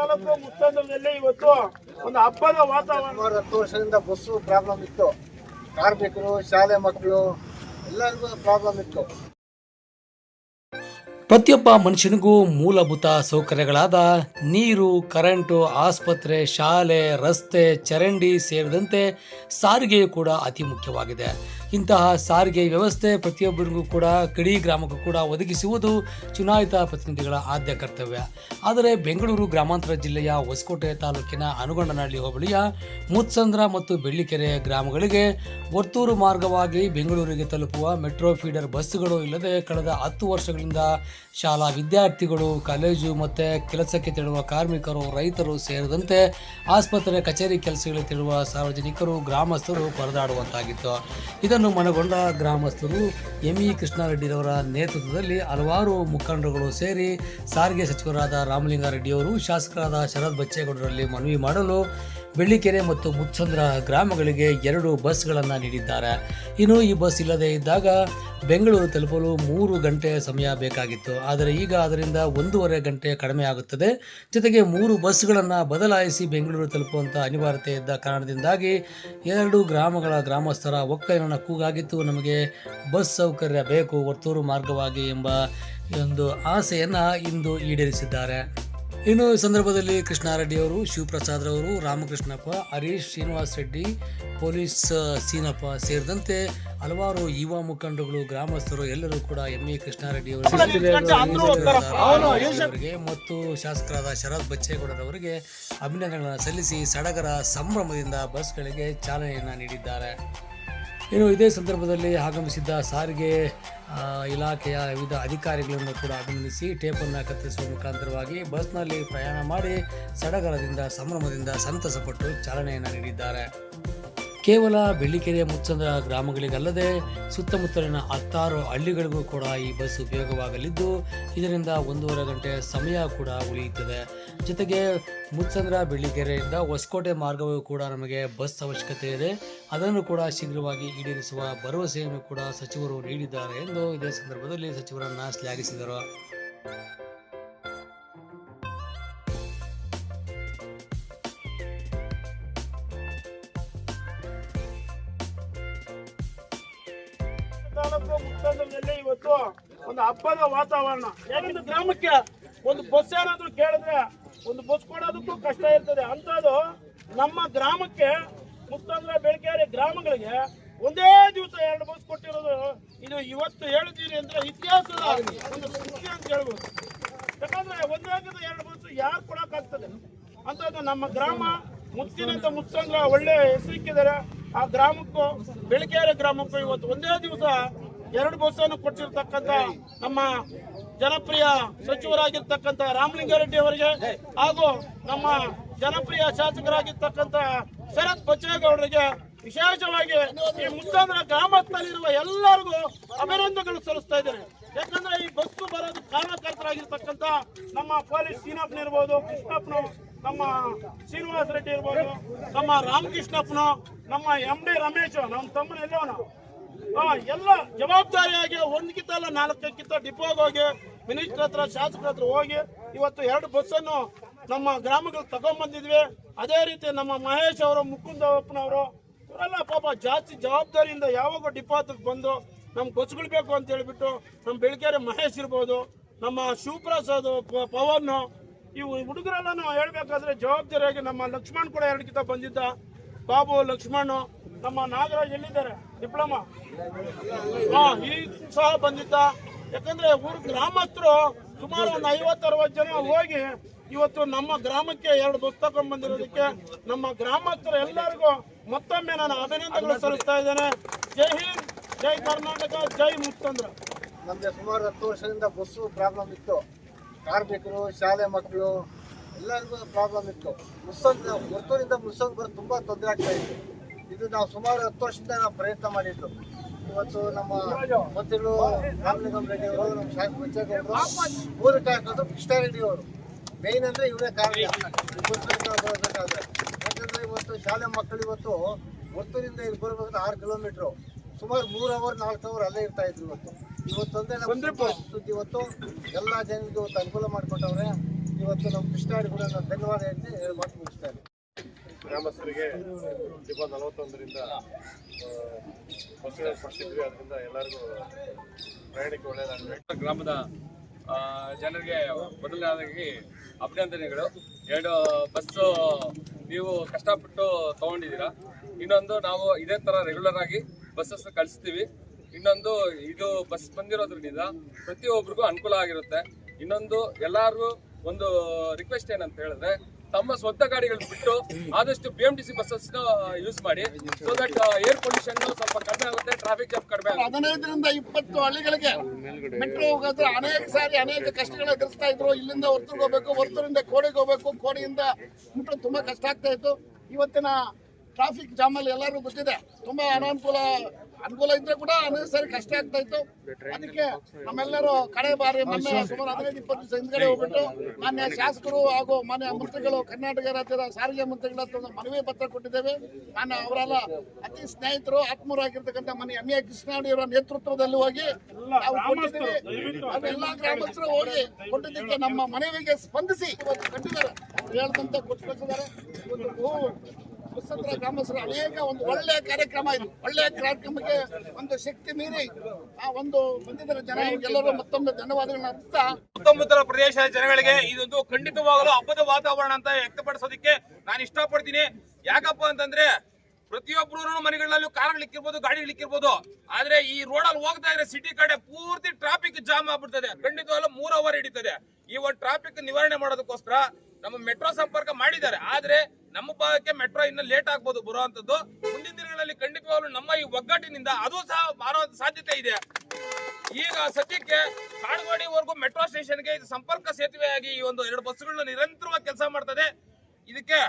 ತಾಲೂಕು ಮುತ್ತಂದ್ರದಲ್ಲಿ ಇವತ್ತು ಒಂದು ಹಬ್ಬದ ವಾತಾವರಣ. ಸುಮಾರು ಹತ್ತು ವರ್ಷದಿಂದ ಬಸ್ಸು ಪ್ರಾಬ್ಲಮ್ ಇತ್ತು. ಕಾರ್ಮಿಕರು ಶಾಲೆ ಮಕ್ಕಳು ಎಲ್ಲರಿಗೂ ಪ್ರಾಬ್ಲಮ್ ಇತ್ತು. ಪ್ರತಿಯೊಬ್ಬ ಮನುಷ್ಯನಿಗೂ ಮೂಲಭೂತ ಸೌಕರ್ಯಗಳಾದ ನೀರು ಕರೆಂಟು ಆಸ್ಪತ್ರೆ ಶಾಲೆ ರಸ್ತೆ ಚರಂಡಿ ಸೇರಿದಂತೆ ಸಾರಿಗೆಯು ಕೂಡ ಅತಿ ಮುಖ್ಯವಾಗಿದೆ. ಇಂತಹ ಸಾರಿಗೆ ವ್ಯವಸ್ಥೆ ಪ್ರತಿಯೊಬ್ಬರಿಗೂ ಕೂಡ ಕಡಿ ಗ್ರಾಮಕ್ಕೂ ಕೂಡ ಒದಗಿಸುವುದು ಚುನಾಯಿತ ಪ್ರತಿನಿಧಿಗಳ ಆದ್ಯ ಕರ್ತವ್ಯ. ಆದರೆ ಬೆಂಗಳೂರು ಗ್ರಾಮಾಂತರ ಜಿಲ್ಲೆಯ ಹೊಸಕೋಟೆ ತಾಲೂಕಿನ ಅನುಗೊಂಡನಹಳ್ಳಿ ಹೋಬಳಿಯ ಮುತ್ಸಂದ್ರ ಮತ್ತು ಬೆಳ್ಳಿಕೆರೆ ಗ್ರಾಮಗಳಿಗೆ ವರ್ತೂರು ಮಾರ್ಗವಾಗಿ ಬೆಂಗಳೂರಿಗೆ ತಲುಪುವ ಮೆಟ್ರೋ ಫೀಡರ್ ಬಸ್ಸುಗಳು ಇಲ್ಲದೆ ಕಳೆದ ಹತ್ತು ವರ್ಷಗಳಿಂದ ಶಾಲಾ ವಿದ್ಯಾರ್ಥಿಗಳು, ಕಾಲೇಜು ಮತ್ತು ಕೆಲಸಕ್ಕೆ ತೆರಳುವ ಕಾರ್ಮಿಕರು, ರೈತರು ಸೇರಿದಂತೆ ಆಸ್ಪತ್ರೆ, ಕಚೇರಿ ಕೆಲಸಗಳಿಗೆ ತೆರಳುವ ಸಾರ್ವಜನಿಕರು, ಗ್ರಾಮಸ್ಥರು ಪರದಾಡುವಂತಾಗಿತ್ತು. ಇದನ್ನು ಮನಗೊಂಡ ಗ್ರಾಮಸ್ಥರು ಎಂ ಇ ಕೃಷ್ಣಾರೆಡ್ಡಿರವರ ನೇತೃತ್ವದಲ್ಲಿ ಹಲವಾರು ಮುಖಂಡರುಗಳು ಸೇರಿ ಸಾರಿಗೆ ಸಚಿವರಾದ ರಾಮಲಿಂಗಾರೆಡ್ಡಿಯವರು ಶಾಸಕರಾದ ಶರತ್ ಬಚ್ಚೇಗೌಡರಲ್ಲಿ ಮನವಿ ಮಾಡಲು ಬೆಳ್ಳಿಕೆರೆ ಮತ್ತು ಮುಚ್ಚಂದ್ರ ಗ್ರಾಮಗಳಿಗೆ ಎರಡು ಬಸ್ಗಳನ್ನು ನೀಡಿದ್ದಾರೆ. ಇನ್ನು ಈ ಬಸ್ ಇಲ್ಲದೆ ಇದ್ದಾಗ ಬೆಂಗಳೂರು ತಲುಪಲು ಮೂರು ಗಂಟೆ ಸಮಯ ಬೇಕಾಗಿತ್ತು. ಆದರೆ ಈಗ ಅದರಿಂದ ಒಂದೂವರೆ ಗಂಟೆ ಕಡಿಮೆ ಆಗುತ್ತದೆ. ಜೊತೆಗೆ ಮೂರು ಬಸ್ಗಳನ್ನು ಬದಲಾಯಿಸಿ ಬೆಂಗಳೂರು ತಲುಪುವಂಥ ಅನಿವಾರ್ಯತೆ ಇದ್ದ ಕಾರಣದಿಂದಾಗಿ ಎರಡು ಗ್ರಾಮಗಳ ಗ್ರಾಮಸ್ಥರ ಒಕ್ಕಲಿನ ಕೂಗಾಗಿತ್ತು. ನಮಗೆ ಬಸ್ ಸೌಕರ್ಯ ಬೇಕು, ಒತ್ತೂರು ಮಾರ್ಗವಾಗಿ ಎಂಬ ಒಂದು ಆಸೆಯನ್ನು ಇಂದು ಈಡೇರಿಸಿದ್ದಾರೆ. ಇನ್ನು ಈ ಸಂದರ್ಭದಲ್ಲಿ ಕೃಷ್ಣಾರೆಡ್ಡಿ ಅವರು ಶಿವಪ್ರಸಾದ್ ರವರು ರಾಮಕೃಷ್ಣಪ್ಪ ಹರೀಶ್ ಶ್ರೀನಿವಾಸ್ ರೆಡ್ಡಿ ಪೊಲೀಸ್ ಸೀನಪ್ಪ ಸೇರಿದಂತೆ ಹಲವಾರು ಯುವ ಮುಖಂಡರುಗಳು ಗ್ರಾಮಸ್ಥರು ಎಲ್ಲರೂ ಕೂಡ ಎಂ ಎ ಕೃಷ್ಣಾರೆಡ್ಡಿ ಅವರಿಗೆ ಮತ್ತು ಶಾಸಕರಾದ ಶರತ್ ಬಚ್ಚೇಗೌಡರವರಿಗೆ ಅಭಿನಂದನೆಗಳನ್ನು ಸಲ್ಲಿಸಿ ಸಡಗರ ಸಂಭ್ರಮದಿಂದ ಬಸ್ಗಳಿಗೆ ಚಾಲನೆಯನ್ನು ನೀಡಿದ್ದಾರೆ. ಇನ್ನು ಇದೇ ಸಂದರ್ಭದಲ್ಲಿ ಆಗಮಿಸಿದ್ದ ಸಾರಿಗೆ ಇಲಾಖೆಯ ವಿವಿಧ ಅಧಿಕಾರಿಗಳನ್ನು ಕೂಡ ಅಭಿನಂದಿಸಿ ಟೇಪನ್ನು ಕತ್ತರಿಸುವ ಮುಖಾಂತರವಾಗಿ ಬಸ್ನಲ್ಲಿ ಪ್ರಯಾಣ ಮಾಡಿ ಸಡಗರದಿಂದ, ಸಂಭ್ರಮದಿಂದ ಸಂತಸಪಟ್ಟು ಚಾಲನೆಯನ್ನು ನೀಡಿದ್ದಾರೆ. ಕೇವಲ ಬೆಳ್ಳಿಕೆರೆ ಮುಚ್ಚಂದ್ರ ಗ್ರಾಮಗಳಿಗಲ್ಲದೆ ಸುತ್ತಮುತ್ತಲಿನ ಹತ್ತಾರು ಹಳ್ಳಿಗಳಿಗೂ ಕೂಡ ಈ ಬಸ್ ಉಪಯೋಗವಾಗಲಿದ್ದು, ಇದರಿಂದ ಒಂದೂವರೆ ಗಂಟೆ ಸಮಯ ಕೂಡ ಉಳಿಯುತ್ತದೆ. ಜೊತೆಗೆ ಮುಚ್ಚಂದ್ರ ಬೆಳ್ಳಿಗೆರೆಯಿಂದ ಹೊಸಕೋಟೆ ಮಾರ್ಗವೂ ಕೂಡ ನಮಗೆ ಬಸ್ ಅವಶ್ಯಕತೆ ಇದೆ. ಅದನ್ನು ಕೂಡ ಶೀಘ್ರವಾಗಿ ಈಡೇರಿಸುವ ಭರವಸೆಯನ್ನು ಕೂಡ ಸಚಿವರು ನೀಡಿದ್ದಾರೆ ಎಂದು ಇದೇ ಸಂದರ್ಭದಲ್ಲಿ ಸಚಿವರನ್ನ ಶ್ಲಾಘಿಸಿದರು. ಇವತ್ತು ಒಂದು ಹಬ್ಬದ ವಾತಾವರಣ. ಗ್ರಾಮಕ್ಕೆ ಒಂದು ಬಸ್ ಏನಾದ್ರು ಕೇಳಿದ್ರೆ ಒಂದು ಬಸ್ ಕೊಡೋದಕ್ಕೂ ಕಷ್ಟ ಇರ್ತದೆ. ಅಂಥದ್ದು ನಮ್ಮ ಗ್ರಾಮಕ್ಕೆ ಮುತ್ತಂದ್ರ ಬೆಳಕೇರಿ ಗ್ರಾಮಗಳಿಗೆ ಒಂದೇ ದಿವಸ ಎರಡು ಬಸ್ ಕೊಟ್ಟಿರೋದು ಇದು ಇವತ್ತು ಹೇಳ್ತೀರಿ ಅಂದ್ರೆ ಇತಿಹಾಸದ ಒಂದು ಸುದ್ದಿ ಅಂತ ಹೇಳ್ಬೋದು. ಯಾಕಂದ್ರೆ ಒಂದೇ ಎರಡು ಬಸ್ ಯಾರು ಕೊಡೋಕ್ಕಾಗ್ತದೆ ಅಂಥದ್ದು ನಮ್ಮ ಗ್ರಾಮ ಮುತ್ತಿನಂತ ಮುತ್ತಂದ್ರ ಒಳ್ಳೆ ಹೆಸರಿಕ್ಕಿದ್ದಾರೆ ಆ ಗ್ರಾಮಕ್ಕೂ, ಬೆಳಕೇರಿ ಗ್ರಾಮಕ್ಕೂ ಇವತ್ತು ಒಂದೇ ದಿವಸ ಎರಡು ಬಸ್ಸನ್ನು ಕೊಟ್ಟಿರ್ತಕ್ಕಂಥ ನಮ್ಮ ಜನಪ್ರಿಯ ಸಚಿವರಾಗಿರ್ತಕ್ಕಂಥ ರಾಮಲಿಂಗಾರೆಡ್ಡಿ ಅವರಿಗೆ ಹಾಗೂ ನಮ್ಮ ಜನಪ್ರಿಯ ಶಾಸಕರಾಗಿರ್ತಕ್ಕಂಥ ಶರತ್ ಬಚ್ಚೇಗೌಡರಿಗೆ ವಿಶೇಷವಾಗಿ ಈ ಮುತ್ತಂದ್ರ ಗ್ರಾಮದಲ್ಲಿರುವ ಎಲ್ಲರಿಗೂ ಅಭಿನಂದನೆಗಳು ಸಲ್ಲಿಸ್ತಾ ಇದ್ದೇನೆ. ಯಾಕಂದ್ರೆ ಈ ಬಸ್ಸು ಬರೋದು ಕಾರಣಕರ್ತರಾಗಿರ್ತಕ್ಕಂಥ ನಮ್ಮ ಪೊಲೀಸ್ ಸೀನಪ್ಪನಿರ್ಬೋದು ಕೃಷ್ಣಪ್ಪನು, ನಮ್ಮ ಶ್ರೀನಿವಾಸ ರೆಡ್ಡಿ ಇರ್ಬೋದು, ನಮ್ಮ ರಾಮಕೃಷ್ಣಪ್ಪನು, ನಮ್ಮ ಎಂ ಡಿ ರಮೇಶ್, ನಮ್ಮ ತಮ್ಮನ ಎಲ್ಲವನ ಎಲ್ಲ ಜವಾಬ್ದಾರಿಯಾಗಿ ಒಂದಕ್ಕಿಂತ ಅಲ್ಲ, ನಾಲ್ಕಕ್ಕಿಂತ ಡಿಪೋಗೆ ಹೋಗಿ ಮಿನಿಸ್ಟರ್ ಹತ್ರ, ಶಾಸಕರ ಹತ್ರ ಹೋಗಿ, ಇವತ್ತು ಎರಡು ಬಸ್ಸನ್ನು ನಮ್ಮ ಗ್ರಾಮಗಳು ತಗೊಂಡ್ಬಂದಿದ್ವಿ ಅದೇ ರೀತಿ ನಮ್ಮ ಮಹೇಶ್ ಅವರು ಮುಕುಂದಪ್ಪನವರು ಇವರೆಲ್ಲ ಪಾಪ ಜಾಸ್ತಿ ಜವಾಬ್ದಾರಿಯಿಂದ ಯಾವಾಗ ಡಿಪೋ ಹತ್ರಕ್ಕೆ ಬಂದು ನಮ್ಮ ಬಸ್ಗಳು ಬೇಕು ಅಂತ ಹೇಳ್ಬಿಟ್ಟು ನಮ್ಮ ಬೆಳಕೆರೆ ಮಹೇಶ್ ಇರ್ಬೋದು, ನಮ್ಮ ಶಿವಪ್ರಸಾದ್ ಪವನ್ ಇವು ಹುಡುಗರೆಲ್ಲ ನಾವು ಹೇಳ್ಬೇಕಾದ್ರೆ ಜವಾಬ್ದಾರಿಯಾಗಿ ನಮ್ಮ ಲಕ್ಷ್ಮಣ್ ಕೂಡ ಎರಡಕ್ಕಿಂತ ಬಂದಿದ್ದ. ಬಾಬು ಲಕ್ಷ್ಮಣ್ ನಮ್ಮ ನಾಗರಾಜ್ ಎಲ್ಲಿದ್ದಾರೆ? ಡಿಪ್ಲೊಮಾ? ಈ ಸಹ ಬಂದಿದ್ದ. ಯಾಕಂದ್ರೆ ಊರು ಗ್ರಾಮಸ್ಥರು ಸುಮಾರು ಒಂದು ಐವತ್ತರವತ್ತು ಜನ ಹೋಗಿ ಇವತ್ತು ನಮ್ಮ ಗ್ರಾಮಕ್ಕೆ ಎರಡು ಬಸ್ ತಗೊಂಡ್ ಬಂದಿರೋದಕ್ಕೆ ನಮ್ಮ ಗ್ರಾಮಸ್ಥರು ಎಲ್ಲರಿಗೂ ಮತ್ತೊಮ್ಮೆ ನಾನು ಅಭಿನಂದನೆಗಳು ಸಲ್ಲಿಸ್ತಾ ಇದ್ದೇನೆ. ಜೈ ಹಿಂದ್, ಜೈ ಕರ್ನಾಟಕ, ಜೈ ಮುತ್ತಂದ್ರ. ನಮಗೆ ಸುಮಾರು ಹತ್ತು ವರ್ಷದಿಂದ ಬಸ್ಸು ಪ್ರಾಬ್ಲಮ್ ಇತ್ತು. ಕಾರ್ಮಿಕರು, ಶಾಲೆ ಮಕ್ಕಳು, ಎಲ್ಲರಿಗೂ ಪ್ರಾಬ್ಲಮ್ ಇತ್ತು. ಮುಸ್ಸಂದ ಮುತ್ತೂರಿಂದ ಮುಸ್ಸಂದ್ ಬರೋದು ತುಂಬ ತೊಂದರೆ ಆಗ್ತಾ ಇತ್ತು. ಇದು ನಾವು ಸುಮಾರು ಹತ್ತು ವರ್ಷದಿಂದ ನಾವು ಪ್ರಯತ್ನ ಮಾಡಿದ್ದು. ಇವತ್ತು ನಮ್ಮ ಮಂತ್ರಿಗಳು ರಾಮಲಿಂಗಂ ರೆಡ್ಡಿ ಅವರು ನಮ್ಮ ಶಾಸಕ ಬಚ್ಚೇಗೌಡರು ಕಾರಣರು ಕೃಷ್ಣಾರೆಡ್ಡಿ ಅವರು. ಮೇಯ್ನ್ ಅಂದ್ರೆ ಇವರೇ ಕಾರಣ. ಬರಬೇಕಾದ್ರೆ ಯಾಕಂದ್ರೆ ಇವತ್ತು ಶಾಲೆ ಮಕ್ಕಳು ಇವತ್ತು ವರ್ತೂರಿಂದ ಇಲ್ಲಿ ಬರಬೇಕಾದ್ರೆ ಆರು ಕಿಲೋಮೀಟ್ರು ಸುಮಾರು ಮೂರು ಅವರ್ ನಾಲ್ಕು ಅವರ್ ಅಲ್ಲೇ ಇರ್ತಾ ಇದ್ರು ಇವತ್ತು. ಇವತ್ತು ಅಂದ್ರೆ ನಮ್ಮ ಸುದ್ದಿ ಇವತ್ತು ಎಲ್ಲ ಜನರಿಗೆ ಇವತ್ತು ಅನುಕೂಲ ಮಾಡಿಕೊಟ್ಟವ್ರೆ. ಇವತ್ತು ನಮ್ಮ ಕೃಷ್ಣಾಡಿ ಕೂಡ ನಾನು ಧನ್ಯವಾದ ಹೇಳಿ ಹೇಳಿ ಮಾತು ಮುಗಿಸ್ತಾ ಇದ್ದೀನಿ. ಗ್ರಾಮಸ್ಥರಿಗೆ ಡಿಪೋ ನಲವತ್ತೊಂದರಿಂದ ಬಸ್ಸುಗಳು ಕೊಡ್ತಿದ್ವಿ ಅದರಿಂದ ಎಲ್ಲರಿಗೂ ಪ್ರಯಾಣಕ್ಕೆ ಒಳ್ಳೆಯದಾಗಬೇಕು ಗ್ರಾಮದ ಜನರಿಗೆ ಮೊದಲನೇದಾಗಿ ಅಭಿನಂದನೆಗಳು. ಎರಡು ಬಸ್ಸು ನೀವು ಕಷ್ಟಪಟ್ಟು ತಗೊಂಡಿದ್ದೀರಾ. ಇನ್ನೊಂದು ನಾವು ಇದೇ ಥರ ರೆಗ್ಯುಲರ್ ಆಗಿ ಬಸ್ಸಸ್ ಕಳಿಸ್ತೀವಿ. ಇನ್ನೊಂದು ಇದು ಬಸ್ ಬಂದಿರೋದ್ರಿಂದ ಪ್ರತಿಯೊಬ್ಬರಿಗೂ ಅನುಕೂಲ ಆಗಿರುತ್ತೆ. ಇನ್ನೊಂದು ಎಲ್ಲರಿಗೂ ಒಂದು ರಿಕ್ವೆಸ್ಟ್ ಏನಂತ ಹೇಳಿದ್ರೆ ತಮ್ಮ ಸ್ವಂತ ಗಾಡಿಗಳು ಬಿಟ್ಟು ಆದಷ್ಟು B M T C buses use ಮಾಡಿ. ಸೊ ದಟ್ ಏರ್ ಪೊಲ್ಯೂಷನ್ ಸ್ವಲ್ಪ ಕಡಿಮೆ ಆಗುತ್ತೆ ಟ್ರಾಫಿಕ್ ಜಾಮ್ ಕಡಿಮೆ ಹದಿನೈದರಿಂದ ಇಪ್ಪತ್ತು ಹಳ್ಳಿಗಳಿಗೆ ಮೆಟ್ರೋ ಹೋಗೋದ್ರೆ ಅನೇಕ ಸಾರಿ ಅನೇಕ ಕಷ್ಟಗಳು ಎದುರಿಸ್ತಾ ಇದ್ರು. ಇಲ್ಲಿಂದ ಹೊರ್ತೂರ್ಗೆ ಹೋಗ್ಬೇಕು, ಹೊರ್ತೂರಿಂದ ಕೋಡಿಗೆ ಹೋಗ್ಬೇಕು. ಕೋಡಿಯಿಂದ ಮೆಟ್ರೋ ತುಂಬಾ ಕಷ್ಟ ಆಗ್ತಾ ಇತ್ತು. ಇವತ್ತಿನ ಟ್ರಾಫಿಕ್ ಜಾಮ್ ಅಲ್ಲಿ ಎಲ್ಲರೂ ಗೊತ್ತಿದೆ, ತುಂಬಾ ಅನಾನುಕೂಲ ಅನುಕೂಲ ಇದ್ರೆ ಕೂಡ ಸಾರಿ ಕಷ್ಟ ಆಗ್ತಾ ಇತ್ತು. ಅದಕ್ಕೆ ನಮ್ಮೆಲ್ಲರೂ ಕಡೆ ಬಾರಿ ಮೊನ್ನೆ ಸುಮಾರು ಹದಿನೈದು, ಇಪ್ಪತ್ತು ದಿವಸ ಹಿಂದ್ಗಡೆ ಹೋಗ್ಬಿಟ್ಟು ಮಾನ್ಯ ಶಾಸಕರು ಹಾಗೂ ಮಾನ್ಯ ಮಂತ್ರಿಗಳು, ಕರ್ನಾಟಕ ರಾಜ್ಯದ ಸಾರಿಗೆ ಮಂತ್ರಿಗಳ ಹತ್ರ ಮನವಿ ಪತ್ರ ಕೊಟ್ಟಿದ್ದೇವೆ. ನಾನು ಅವರೆಲ್ಲ ಅತಿ ಸ್ನೇಹಿತರು ಆತ್ಮರಾಗಿರ್ತಕ್ಕಂಥ ಮನೆ ಎಂ ಎ ಕೃಷ್ಣಾಡಿಯವರ ನೇತೃತ್ವದಲ್ಲಿ ಹೋಗಿ ನಾವು ಎಲ್ಲಾ ಗ್ರಾಮಸ್ಥರು ಹೋಗಿ ಕೊಟ್ಟಿದ್ದಕ್ಕೆ ನಮ್ಮ ಮನವಿಗೆ ಸ್ಪಂದಿಸಿ ಕಟ್ಟಿದ್ದಾರೆ ಅವ್ರು ಹೇಳ್ದಂತೆ ಕೊಟ್ಟು ಇವತ್ತು ಗ್ರಾಮಸ್ಥರ ಅನೇಕ ಒಂದು ಒಳ್ಳೆಯ ಕಾರ್ಯಕ್ರಮ ಇದು. ಒಳ್ಳೆಯ ಕಾರ್ಯಕ್ರಮಕ್ಕೆ ಒಂದು ಶಕ್ತಿ ಮೀರಿ ಆ ಒಂದು ಬಂದಿದ್ದ ಜನ. ಎಲ್ಲರೂ ಮತ್ತೊಮ್ಮೆ ಧನ್ಯವಾದಗಳನ್ನ ಅರ್ಥ ಸುತ್ತಮುತ್ತಲ ಪ್ರದೇಶದ ಜನಗಳಿಗೆ ಇದೊಂದು ಖಂಡಿತವಾಗಲು ಹಬ್ಬದ ವಾತಾವರಣ ಅಂತ ವ್ಯಕ್ತಪಡಿಸೋದಕ್ಕೆ ನಾನು ಇಷ್ಟಪಡ್ತೀನಿ. ಯಾಕಪ್ಪ ಅಂತಂದ್ರೆ ಪ್ರತಿಯೊಬ್ಬರು ಮನೆಗಳಲ್ಲೂ ಕಾರ್ಗಳಿಕ್ಕಿರ್ಬೋದು ಗಾಡಿಗಳಿಕ್ಕಿರ್ಬೋದು ಆದ್ರೆ ಈ ರೋಡಲ್ಲಿ ಹೋಗ್ತಾ ಇದ್ರೆ ಸಿಟಿ ಕಡೆ ಪೂರ್ತಿ ಟ್ರಾಫಿಕ್ ಜಾಮ್ ಆಗ್ಬಿಡ್ತದೆ. ಖಂಡಿತವಾಗ್ಲೂ ಮೂರ್ ಅವರ್ ಹಿಡಿತದೆ. ಈ ಒಂದು ಟ್ರಾಫಿಕ್ ನಿವಾರಣೆ ಮಾಡೋದಕ್ಕೋಸ್ಕರ ನಮ್ಮ ಮೆಟ್ರೋ ಸಂಪರ್ಕ ಮಾಡಿದ್ದಾರೆ. ಆದ್ರೆ ನಮ್ಮ ಭಾಗಕ್ಕೆ ಮೆಟ್ರೋ ಇನ್ನು ಲೇಟ್ ಆಗ್ಬೋದು ಬರುವಂತದ್ದು ಮುಂದಿನ ದಿನಗಳಲ್ಲಿ ಖಂಡಿತವಾಗ್ಲೂ ನಮ್ಮ ಈ ಒಗ್ಗಟ್ಟಿನಿಂದ ಅದು ಸಹ ಬಾರೋ ಸಾಧ್ಯತೆ ಇದೆ. ಈಗ ಸದ್ಯಕ್ಕೆ ಕಾಡುಗೋಡಿವರೆಗೂ ಮೆಟ್ರೋ ಸ್ಟೇಷನ್ಗೆ ಇದು ಸಂಪರ್ಕ ಸೇತುವೆಯಾಗಿ ಈ ಒಂದು ಎರಡು ಬಸ್ಸುಗಳನ್ನ ನಿರಂತರವಾಗಿ ಕೆಲಸ ಮಾಡ್ತದೆ. ಇದಕ್ಕೆ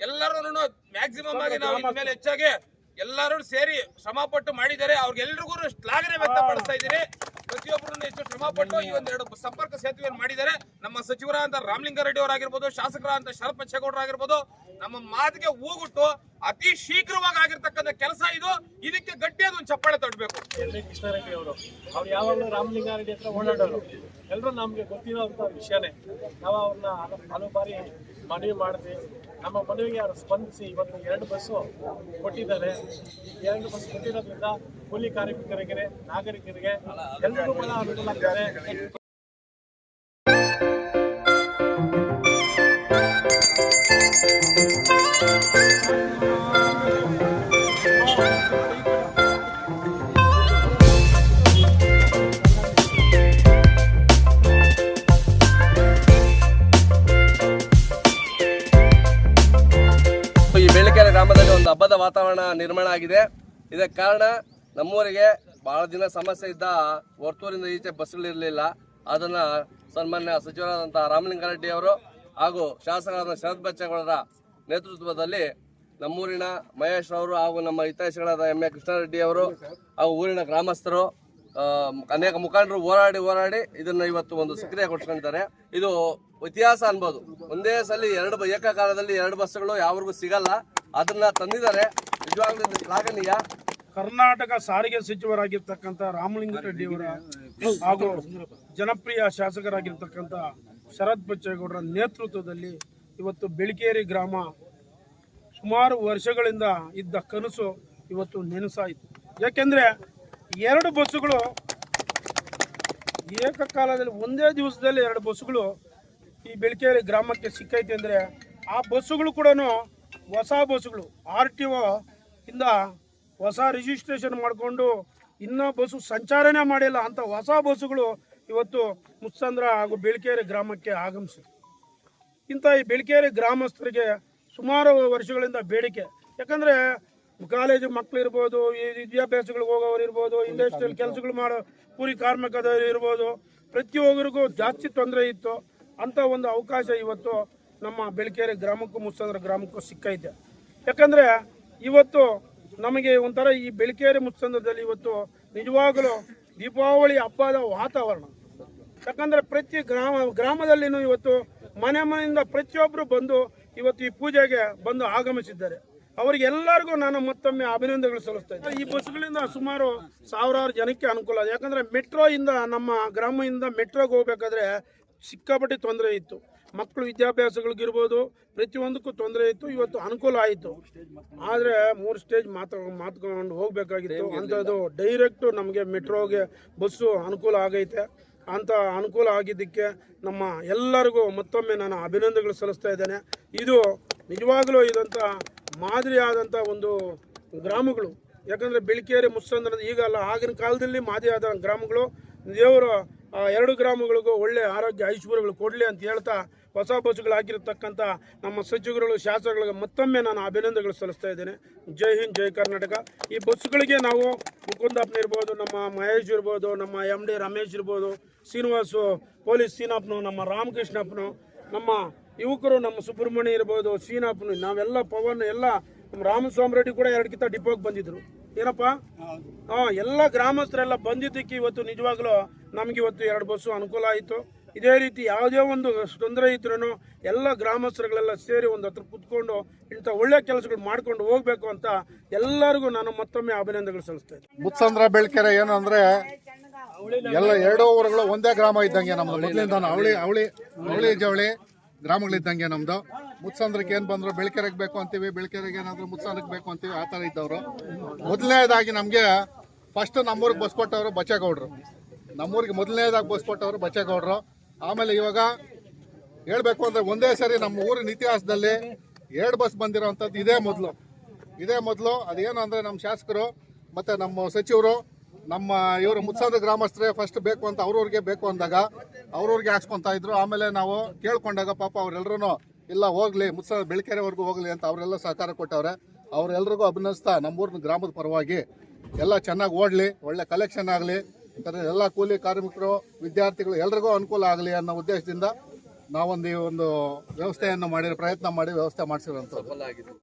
ಎಲ್ಲರೂ ಮ್ಯಾಕ್ಸಿಮಮ್ ಆಗಿ ನಾವು ಮೇಲೆ ಹೆಚ್ಚಾಗಿ ಎಲ್ಲರೂ ಸೇರಿ ಶ್ರಮಪಟ್ಟು ಮಾಡಿದ್ದಾರೆ ಅವ್ರಿಗೆಲ್ರಿಗೂ ಶ್ಲಾಘನೆ ವ್ಯಕ್ತಪಡಿಸ್ತಾ ಇದ್ದೀನಿ. ಪ್ರತಿಯೊಬ್ಬರನ್ನು ಹೆಚ್ಚು ಶ್ರಮ ಪಟ್ಟು ಈ ಒಂದು ಎರಡು ಸಂಪರ್ಕ ಸೇತುವೆಯನ್ನು ಮಾಡಿದ್ದಾರೆ. ನಮ್ಮ ಸಚಿವರಾದಂತ ರಾಮಲಿಂಗಾರೆಡ್ಡಿ ಅವರಾಗಿರ್ಬೋದು ಶಾಸಕರಾದಂತ ಶರತ್ ಬಚ್ಚೇಗೌಡರಾಗಿರ್ಬೋದು ನಮ್ಮ ಮಾತಿಗೆ ಹೋಗುಟ್ಟು ಅತಿ ಶೀಘ್ರವಾಗಿ ಆಗಿರ್ತಕ್ಕಂಥ ಕೆಲಸ ಇದು. ಇದಕ್ಕೆ ಗಟ್ಟಿಯಾದ ಒಂದು ಚಪ್ಪಾಳೆ ವಿ ಕೃಷ್ಣಾರೆಡ್ಡಿ ಅವರು, ಅವ್ರು ಯಾವಾಗಲೂ ರಾಮಲಿಂಗಾರೆಡ್ಡಿ ಹತ್ರ ಓಡಾಡೋರು. ಎಲ್ಲರೂ ನಮಗೆ ಗೊತ್ತಿರೋ ವಿಷಯನೇ. ನಾವು ಅವ್ರನ್ನ ಹಲ- ಹಲವು ಬಾರಿ ಮನವಿ ಮಾಡಿದ್ವಿ ನಮ್ಮ ಮನವಿಗೆ ಅವರು ಸ್ಪಂದಿಸಿ ಇವತ್ತು ಎರಡು ಬಸ್ಸು ಕೊಟ್ಟಿದ್ದಾರೆ. ಎರಡು ಬಸ್ ಕೊಟ್ಟಿರೋದ್ರಿಂದ ಕೂಲಿ ಕಾರ್ಮಿಕರಿಗೆ, ನಾಗರಿಕರಿಗೆ ಎಲ್ಲರಿಗೂ ಕೂಡ ಅನುಕೂಲ ಆಗ್ತದೆ ವಾತಾವರಣ ನಿರ್ಮಾಣ ಆಗಿದೆ. ಇದಕ್ಕೆ ಕಾರಣ ನಮ್ಮೂರಿಗೆ ಬಹಳ ದಿನ ಸಮಸ್ಯೆ ಇದ್ದ ವರ್ತೂರಿಂದ ಈಚೆ ಬಸ್ಗಳಿರಲಿಲ್ಲ ಅದನ್ನ ಸನ್ಮಾನ್ಯ ಸಚಿವರಾದಂಥ ರಾಮಲಿಂಗಾರೆಡ್ಡಿ ಅವರು ಹಾಗೂ ಶಾಸಕರಾದ ಶರತ್ ಬಚ್ಚೇಗೌಡರ ನೇತೃತ್ವದಲ್ಲಿ ನಮ್ಮೂರಿನ ಮಹೇಶ್ ಅವರು ಹಾಗೂ ನಮ್ಮ ಹಿತೈಷಿಗಳಾದ ಎಂ ಎ ಕೃಷ್ಣಾರೆಡ್ಡಿ ಅವರು ಹಾಗೂ ಊರಿನ ಗ್ರಾಮಸ್ಥರು ಅನೇಕ ಮುಖಂಡರು ಹೋರಾಡಿ ಹೋರಾಡಿ ಇದನ್ನ ಇವತ್ತು ಒಂದು ಸಕ್ರಿಯಗೊಳಿಸ್ಕೊಂಡಿದ್ದಾರೆ ಇದು ಇತಿಹಾಸ ಅನ್ಬೋದು. ಒಂದೇ ಸಲ ಎರಡು ಏಕಕಾಲದಲ್ಲಿ ಎರಡು ಬಸ್ಸುಗಳು ಯಾವ್ರಿಗೂ ಸಿಗಲ್ಲ. ಅದನ್ನ ತಂದಿದ್ದಾರೆ. ನಿಜವಾಗ್ಲೂ ಶ್ಲಾಘನೀಯ. ಕರ್ನಾಟಕ ಸಾರಿಗೆ ಸಚಿವರಾಗಿರ್ತಕ್ಕಂಥ ಅವರ ಹಾಗೂ ಜನಪ್ರಿಯ ಶಾಸಕರಾಗಿರ್ತಕ್ಕಂಥ ಶರತ್ ಬಚ್ಚೇಗೌಡರ ನೇತೃತ್ವದಲ್ಲಿ ಇವತ್ತು ಬೆಳಕೇರಿ ಗ್ರಾಮ ಸುಮಾರು ವರ್ಷಗಳಿಂದ ಇದ್ದ ಕನಸು ಇವತ್ತು ನೆನಸಾಯಿತು. ಯಾಕೆಂದ್ರೆ ಎರಡು ಬಸ್ಸುಗಳು ಏಕಕಾಲದಲ್ಲಿ ಒಂದೇ ದಿವಸದಲ್ಲಿ ಎರಡು ಬಸ್ಸುಗಳು ಈ ಬೆಳಕೇರಿ ಗ್ರಾಮಕ್ಕೆ ಸಿಕ್ಕೈತೆ ಅಂದರೆ ಆ ಬಸ್ಸುಗಳು ಕೂಡ ಹೊಸ ಬಸ್ಸುಗಳು ಆರ್ ಟಿ ಒ ಇಂದ ಹೊಸ ರಿಜಿಸ್ಟ್ರೇಷನ್ ಮಾಡಿಕೊಂಡು ಇನ್ನೂ ಬಸ್ಸು ಸಂಚಾರನೇ ಮಾಡಿಲ್ಲ ಅಂತ ಹೊಸ ಬಸ್ಸುಗಳು ಇವತ್ತು ಮುತ್ಸಂದ್ರ ಹಾಗೂ ಬೆಳಕೇರಿ ಗ್ರಾಮಕ್ಕೆ ಆಗಮಿಸಿದೆ ಇಂಥ ಈ ಬೆಳಕೇರಿ ಗ್ರಾಮಸ್ಥರಿಗೆ ಸುಮಾರು ವರ್ಷಗಳಿಂದ ಬೇಡಿಕೆ. ಯಾಕಂದರೆ ಕಾಲೇಜು ಮಕ್ಕಳು ಇರ್ಬೋದು, ಈ ವಿದ್ಯಾಭ್ಯಾಸಗಳಿಗೆ ಹೋಗೋರು ಇರ್ಬೋದು ಇಂಡಸ್ಟ್ರಿಯಲ್ ಕೆಲಸಗಳು ಮಾಡೋ ಕೂಲಿ ಕಾರ್ಮಿಕದವರು ಇರ್ಬೋದು, ಪ್ರತಿಯೊಬ್ಬರಿಗೂ ಜಾಸ್ತಿ ತೊಂದರೆ ಇತ್ತು. ಅಂಥ ಒಂದು ಅವಕಾಶ ಇವತ್ತು ನಮ್ಮ ಬೆಳಕೇರಿ ಗ್ರಾಮಕ್ಕೂ ಮುತ್ಸಂದ್ರ ಗ್ರಾಮಕ್ಕೂ ಸಿಕ್ಕೈತೆ ಯಾಕಂದರೆ ಇವತ್ತು ನಮಗೆ ಒಂಥರ ಈ ಬೆಳಕೇರಿ ಮುತ್ಸಂದ್ರದಲ್ಲಿ ಇವತ್ತು ನಿಜವಾಗಲೂ ದೀಪಾವಳಿ ಹಬ್ಬದ ವಾತಾವರಣ. ಯಾಕಂದರೆ ಪ್ರತಿ ಗ್ರಾಮ, ಗ್ರಾಮದಲ್ಲಿನೂ ಇವತ್ತು ಮನೆ ಮನೆಯಿಂದ ಪ್ರತಿಯೊಬ್ಬರು ಬಂದು ಇವತ್ತು ಈ ಪೂಜೆಗೆ ಬಂದು ಆಗಮಿಸಿದ್ದಾರೆ. ಅವರಿಗೆಲ್ಲರಿಗೂ ನಾನು ಮತ್ತೊಮ್ಮೆ ಅಭಿನಂದನೆಗಳು ಸಲ್ಲಿಸ್ತಾ ಇದ್ದೆ ಈ ಬಸ್ಗಳಿಂದ ಸುಮಾರು ಸಾವಿರಾರು ಜನಕ್ಕೆ ಅನುಕೂಲ ಯಾಕಂದರೆ ಯಾಕಂದ್ರೆ ಮೆಟ್ರೋ ಇಂದ ನಮ್ಮ ಗ್ರಾಮದಿಂದ ಮೆಟ್ರೋಗೆ ಹೋಗ್ಬೇಕಾದ್ರೆ ಸಿಕ್ಕಾಪಟ್ಟೆ ತೊಂದರೆ ಇತ್ತು. ಮಕ್ಕಳು ವಿದ್ಯಾಭ್ಯಾಸಗಳಿಗಿರ್ಬೋದು ಪ್ರತಿಯೊಂದಕ್ಕೂ ತೊಂದರೆ ಇತ್ತು ಇವತ್ತು ಅನುಕೂಲ ಆಯಿತು. ಆದರೆ ಮೂರು ಸ್ಟೇಜ್ ಮಾತು ಮಾತ್ಕೊಂಡು ಹೋಗಬೇಕಾಗಿತ್ತು. ಅಂಥದ್ದು ಡೈರೆಕ್ಟು ನಮಗೆ ಮೆಟ್ರೋಗೆ ಬಸ್ಸು ಅನುಕೂಲ ಆಗೈತೆ. ಅಂತ ಅನುಕೂಲ ಆಗಿದ್ದಕ್ಕೆ ನಮ್ಮ ಎಲ್ಲರಿಗೂ ಮತ್ತೊಮ್ಮೆ ನಾನು ಅಭಿನಂದನೆಗಳು ಸಲ್ಲಿಸ್ತಾ ಇದ್ದೇನೆ. ಇದು ನಿಜವಾಗಲೂ ಇದಂಥ ಮಾದರಿಯಾದಂಥ ಒಂದು ಗ್ರಾಮಗಳು. ಯಾಕಂದರೆ ಬೆಳಕೇರಿ ಮುಸ್ಸಂದ್ರ ಈಗ ಅಲ್ಲ ಆಗಿನ ಕಾಲದಲ್ಲಿ ಮಾದರಿಯಾದ ಗ್ರಾಮಗಳು. ದೇವರು ಎರಡು ಗ್ರಾಮಗಳಿಗೂ ಒಳ್ಳೆ ಆರೋಗ್ಯ ಐಶ್ವರ್ಯಗಳು ಕೊಡಲಿ ಅಂತ ಹೇಳ್ತಾ ಹೊಸ ಬಸ್ಸುಗಳು ನಮ್ಮ ಸಚಿವರುಗಳು ಶಾಸಕರಿಗೆ ಮತ್ತೊಮ್ಮೆ ನಾನು ಅಭಿನಂದನೆಗಳು ಸಲ್ಲಿಸ್ತಾ ಇದ್ದೇನೆ. ಜೈ ಹಿಂದ್, ಜೈ ಕರ್ನಾಟಕ. ಈ ಬಸ್ಸುಗಳಿಗೆ ನಾವು ಮುಕುಂದಪ್ಪನ ಇರ್ಬೋದು, ನಮ್ಮ ಮಹೇಶ್ ಇರ್ಬೋದು, ನಮ್ಮ ಎಂ ಡಿ ರಮೇಶ್ ಇರ್ಬೋದು, ಶ್ರೀನಿವಾಸು, ಪೊಲೀಸ್ ಸೀನಪ್ಪನು ನಮ್ಮ ರಾಮಕೃಷ್ಣಪ್ಪನು ನಮ್ಮ ಯುವಕರು, ನಮ್ಮ ಸುಬ್ರಹ್ಮಣ್ಯ ಇರ್ಬೋದು ಸೀನಪ್ಪನು ನಾವೆಲ್ಲ, ಪವನ್, ಎಲ್ಲ ನಮ್ಮ ರಾಮಸ್ವಾಮಿ ರೆಡ್ಡಿ ಕೂಡ ಎರಡು ಕಿತ್ತ ಡಿಪೋಗೆ ಬಂದಿದ್ರು. ಏನಪ್ಪ? ಹಾ ಎಲ್ಲ ಗ್ರಾಮಸ್ಥರೆಲ್ಲ ಬಂದಿದ್ದಕ್ಕೆ ಇವತ್ತು ನಿಜವಾಗ್ಲೂ ನಮಗೆ ಇವತ್ತು ಎರಡು ಬಸ್ಸು ಅನುಕೂಲ ಆಯಿತು. ಇದೇ ರೀತಿ ಯಾವುದೇ ಒಂದು ತೊಂದರೆ ಇದ್ರೂ ಎಲ್ಲ ಗ್ರಾಮಸ್ಥರುಗಳೆಲ್ಲ ಸೇರಿ ಒಂದು ಹತ್ರ ಕುತ್ಕೊಂಡು ಇಂಥ ಒಳ್ಳೆ ಕೆಲಸಗಳು ಮಾಡ್ಕೊಂಡು ಹೋಗಬೇಕು ಅಂತ ಎಲ್ಲರಿಗೂ ನಾನು ಮತ್ತೊಮ್ಮೆ ಅಭಿನಂದನೆಗಳು ಸಲ್ಲಿಸ್ತೇನೆ ಬುತ್ಸಂದ್ರ ಮುತ್ಸಂದ್ರ ಬೆಳ್ಕೆರೆ ಏನಂದ್ರೆ ಅಂದ್ರೆ ಎಲ್ಲ ಎರಡೂ ಊರುಗಳು ಒಂದೇ ಗ್ರಾಮ ಇದ್ದಂಗೆ ನಮ್ದು. ಮೊದಲಿಂದ ಅವಳಿ ಅವಳಿ ಅವಳಿ ಜವಳಿ ಗ್ರಾಮಗಳಿದ್ದಂಗೆ ನಮ್ದು. ಮುತ್ಸಂದ್ರಕ್ಕೆ ಏನು ಬಂದ್ರು ಬೆಳ್ಕೆರೆಗೆ ಬೇಕು ಅಂತೀವಿ, ಬೆಳ್ಕೆರೆಗೆ ಏನಾದ್ರು ಮುತ್ಸಂದ್ರಕ್ಕೆ ಬೇಕು ಅಂತೀವಿ, ಆ ಥರ ಇದ್ದವರು. ಮೊದಲನೇದಾಗಿ ನಮಗೆ ಫಸ್ಟ್ ನಮ್ಮೂರಿಗೆ ಬಸ್ ಕೊಟ್ಟವರು ಬಚ್ಚೇಗೌಡರು. ನಮ್ಮೂರಿಗೆ ಮೊದಲನೇದಾಗಿ ಬಸ್ ಕೊಟ್ಟವರು ಬಚ್ಚೇಗೌಡರು. ಆಮೇಲೆ ಇವಾಗ ಹೇಳಬೇಕು ಅಂದ್ರೆ ಒಂದೇ ಸರಿ ನಮ್ಮ ಊರಿನ ಇತಿಹಾಸದಲ್ಲಿ ಎರಡು ಬಸ್ ಬಂದಿರೋವಂಥದ್ದು ಇದೇ ಮೊದಲು. ಇದೇ ಮೊದಲು, ಅದೇನು ಅಂದರೆ ನಮ್ಮ ಶಾಸಕರು ಮತ್ತು ನಮ್ಮ ಸಚಿವರು, ನಮ್ಮ ಇವರು ಮುತ್ಸಾದ ಗ್ರಾಮಸ್ಥರೇ ಫಸ್ಟ್ ಬೇಕು ಅಂತ ಅವ್ರವ್ರಿಗೆ ಬೇಕು ಅಂದಾಗ ಅವ್ರವ್ರಿಗೆ ಹಾಕ್ಸ್ಕೊಂತ ಇದ್ರು. ಆಮೇಲೆ ನಾವು ಕೇಳ್ಕೊಂಡಾಗ ಪಾಪ ಅವರೆಲ್ಲರೂ ಇಲ್ಲ, ಹೋಗ್ಲಿ ಮುತ್ಸ ಬೆಳಕೆರೆವರೆಗೂ ಹೋಗ್ಲಿ ಅಂತ ಅವರೆಲ್ಲ ಸಹಕಾರ ಕೊಟ್ಟವ್ರೆ. ಅವರೆಲ್ಲರಿಗೂ ಅಭಿನಯಿಸ್ತಾ ನಮ್ಮೂರಿನ ಗ್ರಾಮದ ಪರವಾಗಿ. ಎಲ್ಲ ಚೆನ್ನಾಗಿ ಓಡಲಿ, ಒಳ್ಳೆ ಕಲೆಕ್ಷನ್ ಆಗಲಿ. ಎಲ್ಲ ಕೂಲಿ ಕಾರ್ಮಿಕರು, ವಿದ್ಯಾರ್ಥಿಗಳು ಎಲ್ರಿಗೂ ಅನುಕೂಲ ಆಗಲಿ ಅನ್ನೋ ಉದ್ದೇಶದಿಂದ ನಾವೊಂದು ಈ ಒಂದು ವ್ಯವಸ್ಥೆಯನ್ನು ಮಾಡಿ ಪ್ರಯತ್ನ ಮಾಡಿ ವ್ಯವಸ್ಥೆ ಮಾಡಿಸಿರೋಂಥದ್ದು